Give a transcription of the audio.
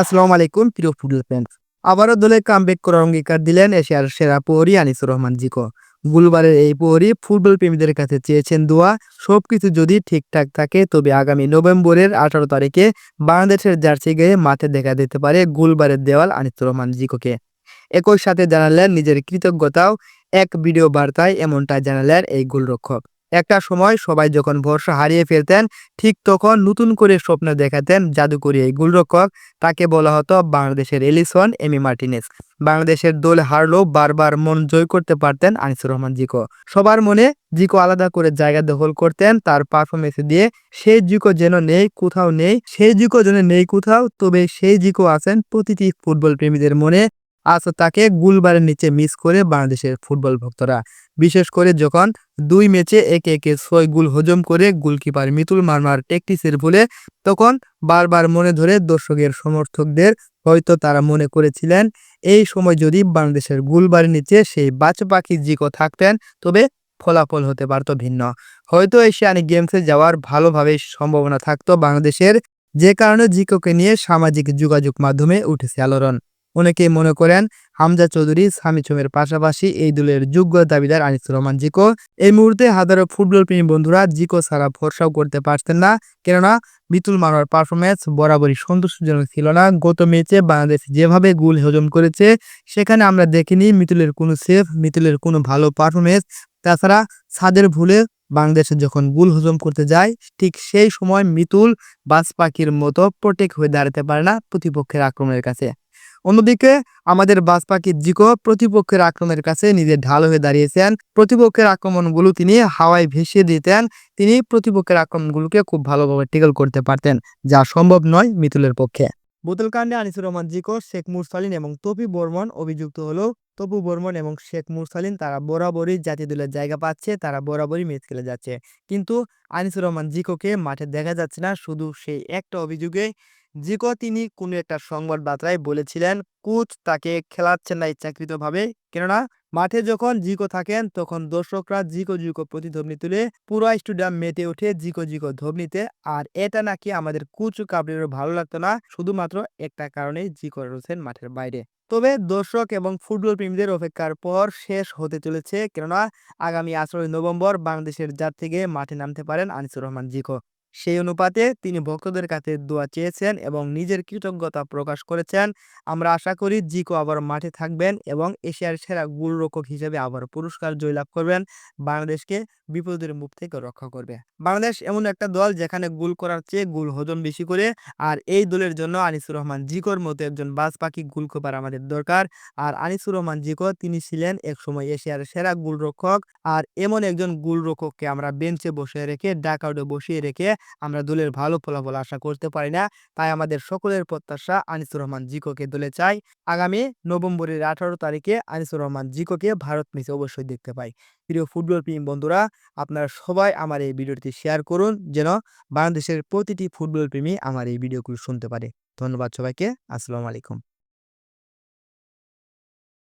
আসসালামু আলাইকুম, প্রিয় ফুটবল ফ্যান্স আবারও দলে কামব্যাক করার অঙ্গীকার দিলেন এশিয়ার সেরা প্রহরী আনিসুর রহমান জিকো। গুলবারের এই প্রহরী ফুটবল প্রেমীদের কাছে চেয়েছেন দোয়া, সবকিছু যদি ঠিকঠাক থাকে, তবে আগামী নভেম্বরের আঠারো তারিখে বাংলাদেশের জার্সি গায়ে মাঠে দেখা দিতে পারে গুলবারের দেওয়াল আনিসুর রহমান জিকোকে। একই সাথে জানালেন, নিজের কৃতজ্ঞতাও এক ভিডিও বার্তায় এমনটা জানালেন এই গোলরক্ষক। একটা সময় সবাই যখন ভরসা হারিয়ে ফেলতেন, ঠিক তখন নতুন করে স্বপ্ন দেখাতেন জাদুকরি এই গোলরক্ষক। তাকে বলা হতো বাংলাদেশের এলিসন এমি মার্টিনেস। বাংলাদেশের দল হারলেও বারবার মন জয় করতে পারতেন আনিসুর রহমান জিকো। সবার মনে জিকো আলাদা করে জায়গা দখল করতেন, তার পারফরমেন্স দিয়ে সেই জিকো যেন নেই, কোথাও নেই সেই জিকো যেন নেই কোথাও, তবে সেই জিকো আছেন প্রতিটি ফুটবল প্রেমীদের মনে। আজ তাকে গুলবারের নিচে মিস করে বাংলাদেশের ফুটবল ভক্তরা। বিশেষ করে যখন দুই ম্যাচে একে একে ছয় গুল হজম করে গোলকিপার মিতুল মার্মার টেকটিসের ভুলে তখন বারবার মনে ধরে দর্শকের সমর্থকদের, হয়তো তারা মনে করেছিলেন, এই সময় যদি বাংলাদেশের গুলবারের নিচে সেই বাচ্চা পাখি জিকো থাকতেন, তবে ফলাফল হতে পারত ভিন্ন। হয়তো এশিয়ানি গেমসে যাওয়ার ভালোভাবে সম্ভাবনা থাকতো বাংলাদেশের, যে কারণে জিকোকে নিয়ে সামাজিক যোগাযোগ মাধ্যমে উঠেছে আলোড়ন। অনেকেই মনে করেন, হামজা চৌধুরী, সামি চুমের পাশাপাশি এই দলের যোগ্য দাবিদার আনিসুর রহমান জিকো। এই মুহূর্তে হাজারো ফুটবল প্রেমী বন্ধুরা জিকো ছাড়া ভরসাও করতে পারছেন না। কেননা, বিতুল মারার পারফরমেন্স বরাবরই সন্তুষ্টজনক ছিল না। গত ম্যাচে বাংলাদেশ যেভাবে গোল হজম করেছে, সেখানে আমরা দেখিনি মিতুলের কোনো সেফ মিতুলের কোনো ভালো পারফরমেন্স তাছাড়া, ছাদের ভুলে বাংলাদেশে যখন গুল হজম করতে যায়, ঠিক সেই সময় মিতুল বাজ পাখির মতো প্রোটেক্ট হয়ে দাঁড়াতে পারে না প্রতিপক্ষের আক্রমণের কাছে। অন্যদিকে আমাদের বাজ পাখি জিকো প্রতিপক্ষের আক্রমণের কাছে নিজের ঢাল হয়ে দাঁড়িয়েছেন। প্রতিপক্ষের আক্রমণগুলো তিনি হাওয়ায় ভেসিয়ে দিতেন। তিনি প্রতিপক্ষের আক্রমণগুলোকে খুব ভালোভাবে টিকল করতে পারতেন, যা সম্ভব নয় মিতুলের পক্ষে। বোতলকাণ্ডে আনিসুর রহমান জিকো, শেখ মুরসালিন এবং তপি বর্মন অভিযুক্ত হলেও তপু বর্মন এবং শেখ মুরসালিন তারা বরাবরই জাতীয় দলের জায়গা পাচ্ছে, তারা বরাবরই ম্যাচ খেলে যাচ্ছে। কিন্তু আনিসুর রহমান জিকোকে মাঠে দেখা যাচ্ছে না, শুধু সেই একটা অভিযোগে জিকো তিনি কোনো একটা সংবাদ বার্তায় বলেছিলেন, কোচ তাকে খেলাচ্ছেন না ইচ্ছাকৃতভাবে। কেননা, মাঠে যখন জিকো থাকেন, তখন দর্শকরা জিকো জিকো প্রতিধ্বনি তুলে পুরো স্টেডিয়াম মেতে ওঠে জিকো জিকো ধ্বনিতে। আর এটা নাকি আমাদের কোচ কাবলিরও ভালো লাগতো না, শুধুমাত্র একটা কারণেই জিকো রয়েছেন মাঠের বাইরে। তবে দর্শক এবং ফুটবল প্রেমীদের অপেক্ষার পর শেষ হতে চলেছে। কেননা, আগামী আঠারোই নভেম্বর বাংলাদেশের জাত থেকে মাঠে নামতে পারেন আনিসুর রহমান জিকো। সেই অনুপাতে তিনি ভক্তদের কাছে দোয়া চেয়েছেন এবং নিজের কৃতজ্ঞতা প্রকাশ করেছেন। আমরা আশা করি জিকো আবার মাঠে থাকবেন এবং এশিয়ার সেরা গোলরক্ষক হিসেবে আবার পুরস্কার জয়লাভ করবেন। বাংলাদেশকে বিপদের মুখ থেকে রক্ষা করবে। বাংলাদেশ এমন একটা দল যেখানে গোল করার চেয়ে গোল হজম বেশি করে, আর এই দলের জন্য আনিসুর রহমান জিকোর মতো একজন বাজ পাখি গোলকিপার আমাদের দরকার। আর আনিসুর রহমান জিকো, তিনি ছিলেন একসময় এশিয়ার সেরা গোলরক্ষক, আর এমন একজন গোলরক্ষককে আমরা বেঞ্চে বসে রেখে ডাকআউটে বসিয়ে রেখে আমরা দলের ভালো ফলাফল আশা করতে পারি না। তাই আমাদের সকলের প্রত্যাশা আনিসুর রহমান জিকোকে দলে চাই। আগামী নভেম্বরের আঠারো তারিখে আনিসুর রহমান জিকোকে ভারত ম্যাচে অবশ্যই দেখতে পাই। প্রিয় ফুটবল প্রেমী বন্ধুরা, আপনারা সবাই আমার এই ভিডিওটি শেয়ার করুন যেন বাংলাদেশের প্রতিটি ফুটবল প্রেমী আমার এই ভিডিওগুলো শুনতে পারে। ধন্যবাদ সবাইকে। আসসালামু আলাইকুম।